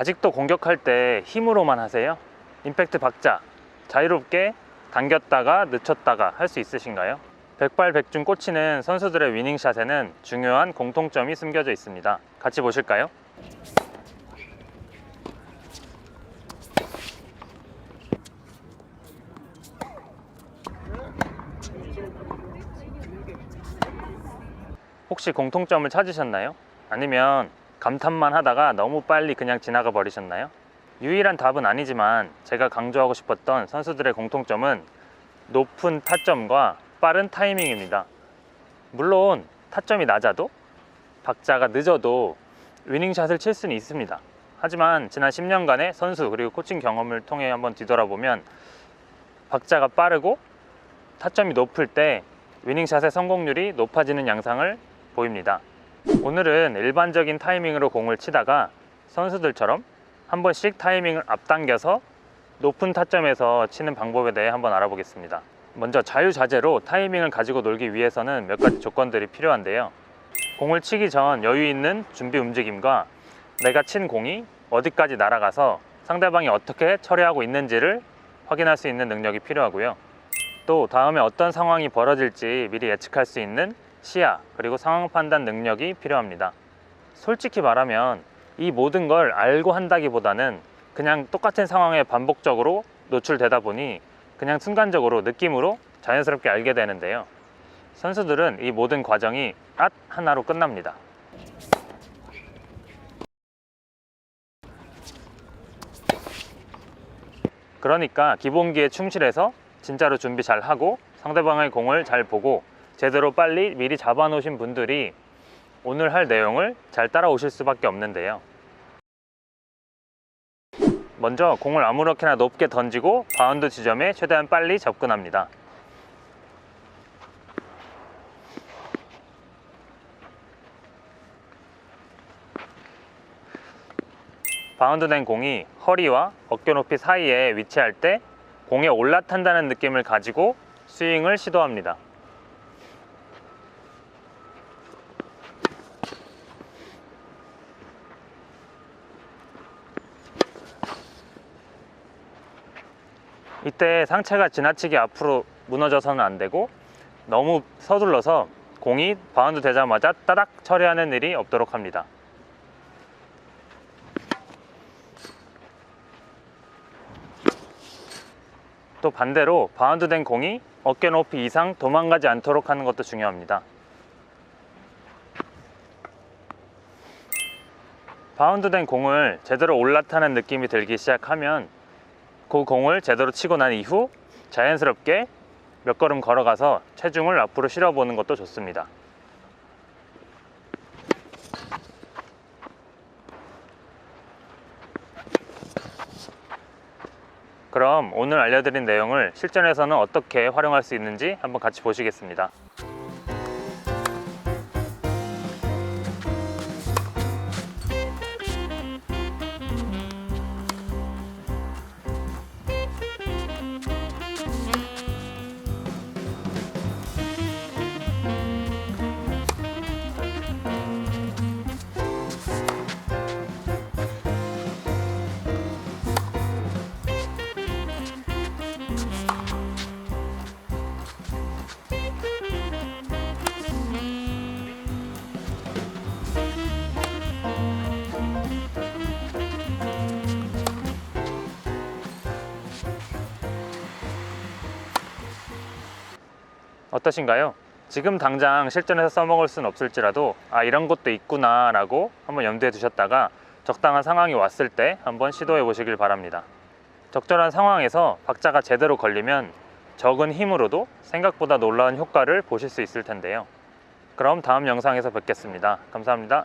아직도 공격할 때 힘으로만 하세요? 임팩트 박자 자유롭게 당겼다가 늦췄다가 할 수 있으신가요? 백발백중 꽂히는 선수들의 위닝샷에는 중요한 공통점이 숨겨져 있습니다. 같이 보실까요? 혹시 공통점을 찾으셨나요? 아니면 감탄만 하다가 너무 빨리 그냥 지나가 버리셨나요? 유일한 답은 아니지만 제가 강조하고 싶었던 선수들의 공통점은 높은 타점과 빠른 타이밍입니다. 물론 타점이 낮아도 박자가 늦어도 위닝샷을 칠 수는 있습니다. 하지만 지난 10년간의 선수 그리고 코칭 경험을 통해 한번 뒤돌아보면 박자가 빠르고 타점이 높을 때 위닝샷의 성공률이 높아지는 양상을 보입니다. 오늘은 일반적인 타이밍으로 공을 치다가 선수들처럼 한 번씩 타이밍을 앞당겨서 높은 타점에서 치는 방법에 대해 한번 알아보겠습니다. 먼저 자유자재로 타이밍을 가지고 놀기 위해서는 몇 가지 조건들이 필요한데요. 공을 치기 전 여유 있는 준비 움직임과 내가 친 공이 어디까지 날아가서 상대방이 어떻게 처리하고 있는지를 확인할 수 있는 능력이 필요하고요. 또 다음에 어떤 상황이 벌어질지 미리 예측할 수 있는 시야 그리고 상황 판단 능력이 필요합니다. 솔직히 말하면 이 모든 걸 알고 한다기보다는 그냥 똑같은 상황에 반복적으로 노출되다 보니 그냥 순간적으로 느낌으로 자연스럽게 알게 되는데요. 선수들은 이 모든 과정이 앗 하나로 끝납니다. 그러니까 기본기에 충실해서 진짜로 준비 잘 하고 상대방의 공을 잘 보고 제대로 빨리 미리 잡아 놓으신 분들이 오늘 할 내용을 잘 따라오실 수밖에 없는데요. 먼저 공을 아무렇게나 높게 던지고 바운드 지점에 최대한 빨리 접근합니다. 바운드된 공이 허리와 어깨 높이 사이에 위치할 때 공에 올라탄다는 느낌을 가지고 스윙을 시도합니다. 이때 상체가 지나치게 앞으로 무너져서는 안 되고 너무 서둘러서 공이 바운드 되자마자 따닥 처리하는 일이 없도록 합니다. 또 반대로 바운드 된 공이 어깨 높이 이상 도망가지 않도록 하는 것도 중요합니다. 바운드 된 공을 제대로 올라타는 느낌이 들기 시작하면 그 공을 제대로 치고 난 이후 자연스럽게 몇 걸음 걸어가서 체중을 앞으로 실어보는 것도 좋습니다. 그럼 오늘 알려드린 내용을 실전에서는 어떻게 활용할 수 있는지 한번 같이 보시겠습니다. 어떠신가요? 지금 당장 실전에서 써먹을 수는 없을지라도 아 이런 것도 있구나 라고 한번 염두에 두셨다가 적당한 상황이 왔을 때 한번 시도해 보시길 바랍니다. 적절한 상황에서 박자가 제대로 걸리면 적은 힘으로도 생각보다 놀라운 효과를 보실 수 있을 텐데요. 그럼 다음 영상에서 뵙겠습니다. 감사합니다